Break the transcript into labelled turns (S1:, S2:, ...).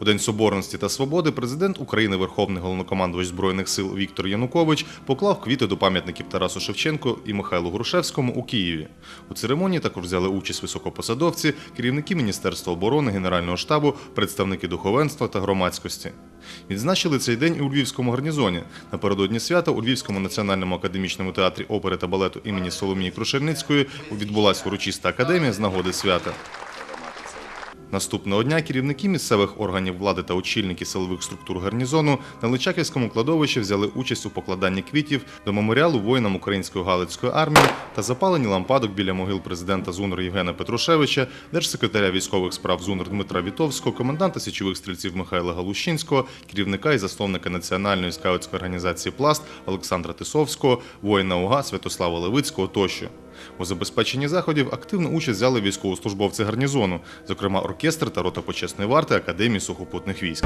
S1: У День Соборності та Свободи президент України, Верховний головнокомандувач Збройних сил Віктор Янукович поклав квіти до пам'ятників Тарасу Шевченку і Михайлу Грушевському у Києві. У церемонії також взяли участь високопосадовці, керівники Міністерства оборони, Генерального штабу, представники духовенства та громадськості. Відзначили цей день і у Львівському гарнізоні. Напередодні свята у Львівському національному академічному театрі опери та балету імені Соломії Крушельницької відбулася урочиста академія з нагоди свята. Наступного дня керівники місцевих органів влади та очільники силових структур гарнізону на Личаківському кладовищі взяли участь у покладанні квітів до меморіалу воїнам Української Галицької армії та запаленні лампадок біля могил президента ЗУНР Євгена Петрушевича, держсекретаря військових справ ЗУНР Дмитра Вітовського, коменданта січових стрільців Михайла Галущинського, керівника і засновника Національної скаутської організації Пласт Олександра Тисовського, воїна УГА Святослава Левицького тощо. У забезпеченні заходів активну участь взяли військовослужбовці гарнізону, зокрема оркестр та рота почесної варти Академії сухопутних військ.